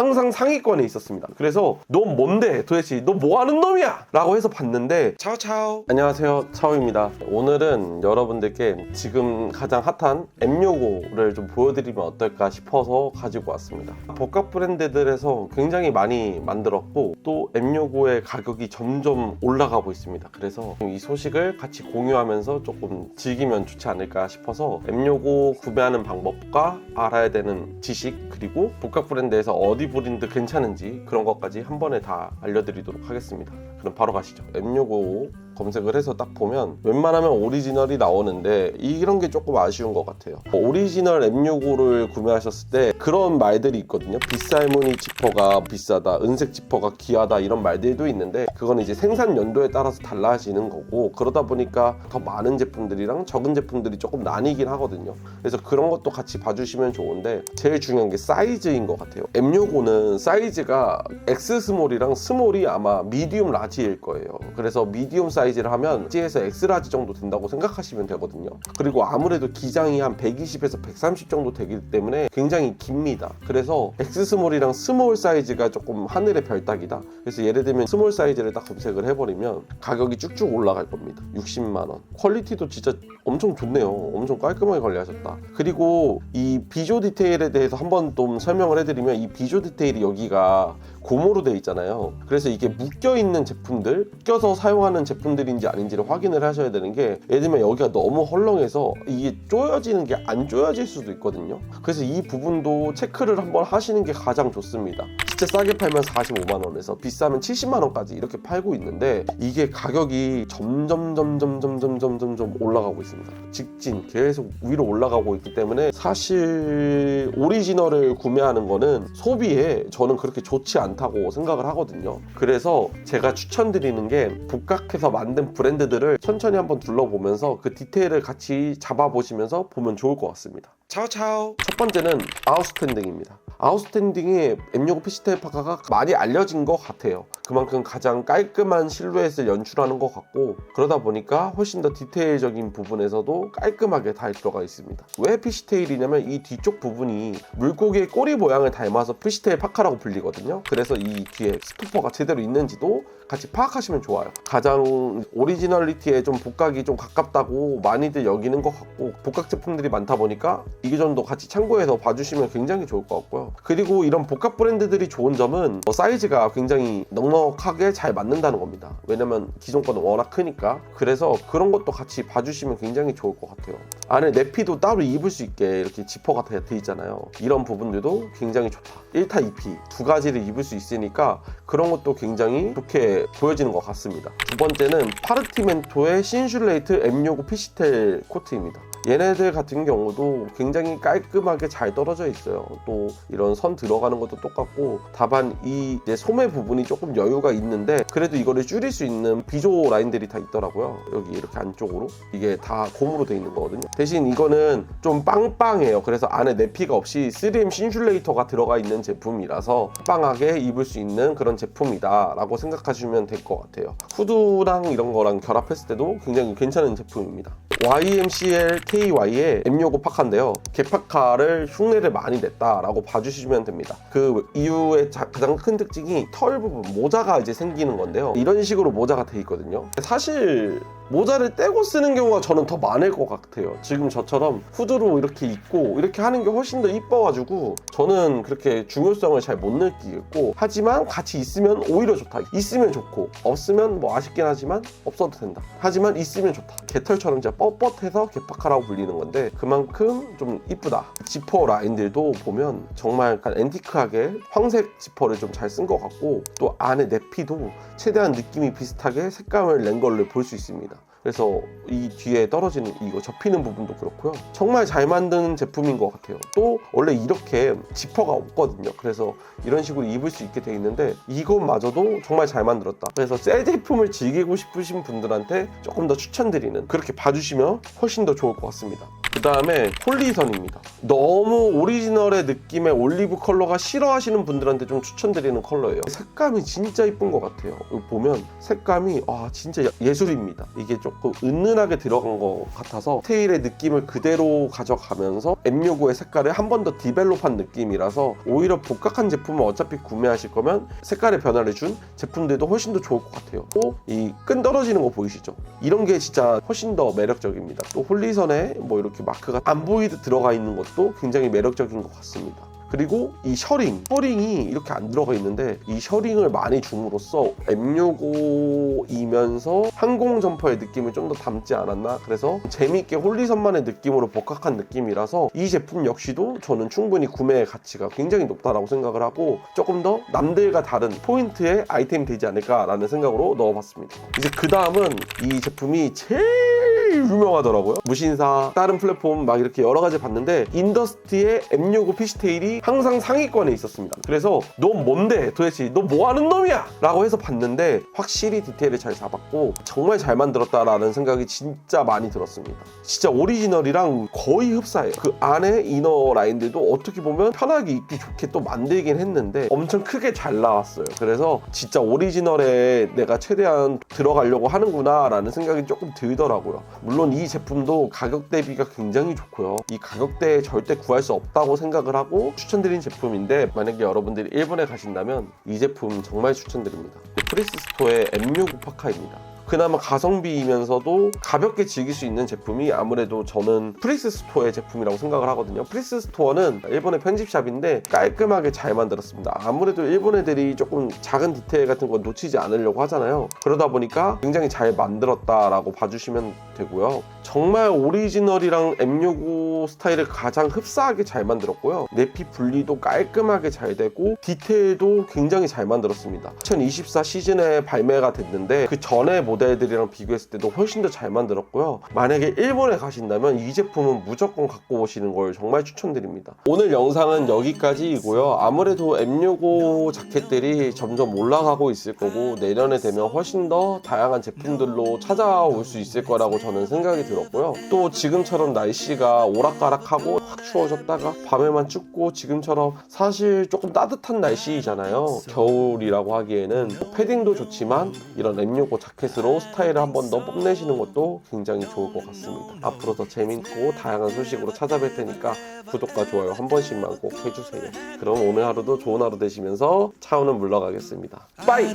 항상 상위권에 있었습니다. 그래서 너 뭔데 도대체 너 뭐 하는 놈이야? 라고 해서 봤는데 차오차오 안녕하세요 차오입니다. 오늘은 여러분들께 지금 가장 핫한 M 요고를 좀 보여드리면 어떨까 싶어서 가지고 왔습니다. 복합 브랜드들에서 굉장히 많이 만들었고 또 M 요고의 가격이 점점 올라가고 있습니다. 그래서 이 소식을 같이 공유하면서 조금 즐기면 좋지 않을까 싶어서 M 요고 구매하는 방법과 알아야 되는 지식 그리고 복합 브랜드에서 어디 브랜드 괜찮은지 그런 것까지 한 번에 다 알려드리도록 하겠습니다. 그럼 바로 가시죠. M 요고 검색을 해서 딱 보면 웬만하면 오리지널이 나오는데 이런 게 조금 아쉬운 것 같아요. 오리지널 M65를 구매하셨을 때 그런 말들이 있거든요. 빗살무늬 지퍼가 비싸다, 은색 지퍼가 귀하다 이런 말들도 있는데 그건 이제 생산 연도에 따라서 달라지는 거고 그러다 보니까 더 많은 제품들이랑 적은 제품들이 조금 나뉘긴 하거든요. 그래서 그런 것도 같이 봐주시면 좋은데 제일 중요한 게 사이즈인 것 같아요. M65는 사이즈가 X 스몰이랑 스몰이 아마 미디움 라지 일 거예요. 그래서 미디움 사이즈를 하면 G에서 X 라지 정도 된다고 생각하시면 되거든요. 그리고 아무래도 기장이 한 120에서 130 정도 되기 때문에 굉장히 깁니다. 그래서 X 스몰이랑 스몰 사이즈가 조금 하늘의 별따기다. 그래서 예를 들면 스몰 사이즈를 딱 검색을 해버리면 가격이 쭉쭉 올라갈 겁니다. 60만 원. 퀄리티도 진짜 엄청 좋네요. 엄청 깔끔하게 관리하셨다. 그리고 이 비조 디테일에 대해서 한번 좀 설명을 해드리면 이 비조 디테일이 여기가 고무로 되어 있잖아요. 그래서 이게 묶여 있는 제품들, 껴서 사용하는 제품들인지 아닌지를 확인을 하셔야 되는 게 예를 들면 여기가 너무 헐렁해서 이게 조여지는 게 안 조여질 수도 있거든요. 그래서 이 부분도 체크를 한번 하시는 게 가장 좋습니다. 진짜 싸게 팔면 45만 원에서 비싸면 70만 원까지 이렇게 팔고 있는데 이게 가격이 점점 점점 점점 점점 점 올라가고 있습니다. 직진 계속 위로 올라가고 있기 때문에 사실 오리지널을 구매하는 거는 소비에 저는 그렇게 좋지 않 다고 생각을 하거든요. 그래서 제가 추천드리는 게 복각해서 만든 브랜드들을 천천히 한번 둘러보면서 그 디테일을 같이 잡아보시면서 보면 좋을 것 같습니다. 차오차오. 첫 번째는 아웃스탠딩입니다. 아웃스탠딩이 M65 피시텔 파카가 많이 알려진 것 같아요. 그만큼 가장 깔끔한 실루엣을 연출하는 것 같고 그러다 보니까 훨씬 더 디테일적인 부분에서도 깔끔하게 잘 들어가 있습니다. 왜 피시테일이냐면 이 뒤쪽 부분이 물고기의 꼬리 모양을 닮아서 피시테일 파카라고 불리거든요. 그래서 이 뒤에 스토퍼가 제대로 있는지도 같이 파악하시면 좋아요. 가장 오리지널리티에 좀 복각이 좀 가깝다고 많이들 여기는 것 같고 복각 제품들이 많다 보니까 이 점도 같이 참고해서 봐주시면 굉장히 좋을 것 같고요. 그리고 이런 복각 브랜드들이 좋은 점은 뭐 사이즈가 굉장히 넉넉 하게 잘 맞는다는 겁니다. 왜냐면 기존 거는 워낙 크니까. 그래서 그런 것도 같이 봐주시면 굉장히 좋을 것 같아요. 안에 내피도 따로 입을 수 있게 이렇게 지퍼가 돼 있잖아요. 이런 부분들도 굉장히 좋다. 1타 2피 두 가지를 입을 수 있으니까 그런 것도 굉장히 좋게 보여지는 것 같습니다. 두 번째는 파르티멘토의 신슐레이트 M65 피시텔 코트입니다. 얘네들 같은 경우도 굉장히 깔끔하게 잘 떨어져 있어요. 또 이런 선 들어가는 것도 똑같고 다만 이 소매 부분이 조금 여유가 있는데 그래도 이거를 줄일 수 있는 비조 라인들이 다 있더라고요. 여기 이렇게 안쪽으로 이게 다 고무로 돼 있는 거거든요. 대신 이거는 좀 빵빵해요. 그래서 안에 내피가 없이 3M 신슐레이터가 들어가 있는 제품이라서 빵하게 입을 수 있는 그런 제품이다라고 생각하시면 될 것 같아요. 후드랑 이런 거랑 결합했을 때도 굉장히 괜찮은 제품입니다. YMCL KY의 M65 파카인데요. 개파카를 흉내를 많이 냈다라고 봐주시면 됩니다. 그 이유의 자- 가장 큰 특징이 털 부분, 모자가 이제 생기는 건데요. 이런 식으로 모자가 돼 있거든요. 사실 모자를 떼고 쓰는 경우가 저는 더 많을 것 같아요. 지금 저처럼 후드로 이렇게 입고 이렇게 하는 게 훨씬 더 이뻐가지고 저는 그렇게 중요성을 잘 못 느끼겠고 하지만 같이 있으면 오히려 좋다. 있으면 좋고 없으면 뭐 아쉽긴 하지만 없어도 된다. 하지만 있으면 좋다. 개털처럼 진짜 뻣뻣해서 개파카라고 불리는 건데 그만큼 좀 이쁘다. 지퍼 라인들도 보면 정말 약간 앤티크하게 황색 지퍼를 좀 잘 쓴 것 같고 또 안에 내피도 최대한 느낌이 비슷하게 색감을 낸 걸로 볼 수 있습니다. 그래서 이 뒤에 떨어지는 이거 접히는 부분도 그렇고요. 정말 잘 만든 제품인 것 같아요. 또 원래 이렇게 지퍼가 없거든요. 그래서 이런 식으로 입을 수 있게 돼 있는데 이것마저도 정말 잘 만들었다. 그래서 새 제품을 즐기고 싶으신 분들한테 조금 더 추천드리는 그렇게 봐주시면 훨씬 더 좋을 것 같습니다. 그 다음에 폴리선입니다. 너무 오리지널의 느낌의 올리브 컬러가 싫어하시는 분들한테 좀 추천드리는 컬러예요. 색감이 진짜 이쁜 것 같아요. 보면 색감이 아 진짜 예술입니다. 이게 조금 은은하게 들어간 것 같아서 테일의 느낌을 그대로 가져가면서 M65의 색깔을 한 번 더 디벨롭한 느낌이라서 오히려 복각한 제품을 어차피 구매하실 거면 색깔의 변화를 준 제품들도 훨씬 더 좋을 것 같아요. 또 이 끈 떨어지는 거 보이시죠? 이런 게 진짜 훨씬 더 매력적입니다. 또 홀리선에 뭐 이렇게 마크가 안 보이듯 들어가 있는 것도 굉장히 매력적인 것 같습니다. 그리고 이 셔링, 셔링이 이렇게 안 들어가 있는데 이 셔링을 많이 줌으로써 M65이면서 항공 점퍼의 느낌을 좀 더 담지 않았나 그래서 재미있게 홀리선만의 느낌으로 복각한 느낌이라서 이 제품 역시도 저는 충분히 구매의 가치가 굉장히 높다라고 생각을 하고 조금 더 남들과 다른 포인트의 아이템이 되지 않을까라는 생각으로 넣어봤습니다. 이제 그 다음은 이 제품이 제일 유명하더라고요. 무신사, 다른 플랫폼 막 이렇게 여러 가지 봤는데 인더스티의 M65 피시테일이 항상 상위권에 있었습니다. 그래서 너 뭔데 도대체 너 뭐 하는 놈이야? 라고 해서 봤는데 확실히 디테일을 잘 잡았고 정말 잘 만들었다라는 생각이 진짜 많이 들었습니다. 진짜 오리지널이랑 거의 흡사해요. 그 안에 이너 라인들도 어떻게 보면 편하게 입기 좋게 또 만들긴 했는데 엄청 크게 잘 나왔어요. 그래서 진짜 오리지널에 내가 최대한 들어가려고 하는구나 라는 생각이 조금 들더라고요. 물론 이 제품도 가격 대비가 굉장히 좋고요. 이 가격대에 절대 구할 수 없다고 생각을 하고 추천드린 제품인데 만약에 여러분들이 일본에 가신다면 이 제품 정말 추천드립니다. 프리스 스토어의 M69 파카입니다. 그나마 가성비이면서도 가볍게 즐길 수 있는 제품이 아무래도 저는 프리스 스토어의 제품이라고 생각을 하거든요. 프리스 스토어는 일본의 편집샵인데 깔끔하게 잘 만들었습니다. 아무래도 일본 애들이 조금 작은 디테일 같은 거 놓치지 않으려고 하잖아요. 그러다 보니까 굉장히 잘 만들었다라고 봐주시면 되고요. 정말 오리지널이랑 M65 스타일을 가장 흡사하게 잘 만들었고요. 내피 분리도 깔끔하게 잘 되고 디테일도 굉장히 잘 만들었습니다. 2024 시즌에 발매가 됐는데 그 전에 모델들이랑 비교했을 때도 훨씬 더 잘 만들었고요. 만약에 일본에 가신다면 이 제품은 무조건 갖고 오시는 걸 정말 추천드립니다. 오늘 영상은 여기까지이고요. 아무래도 M65 자켓들이 점점 올라가고 있을 거고 내년에 되면 훨씬 더 다양한 제품들로 찾아올 수 있을 거라고 저는 생각이 들었고요. 또 지금처럼 날씨가 오락가락하고 확 추워졌다가 밤에만 춥고 지금처럼 사실 조금 따뜻한 날씨잖아요. 겨울이라고 하기에는 패딩도 좋지만 이런 M65 자켓으로 스타일을 한 번 더 뽐내시는 것도 굉장히 좋을 것 같습니다. 앞으로 더 재밌고 다양한 소식으로 찾아뵐 테니까 구독과 좋아요 한 번씩만 꼭 해주세요. 그럼 오늘 하루도 좋은 하루 되시면서 차오는 물러가겠습니다. 빠이!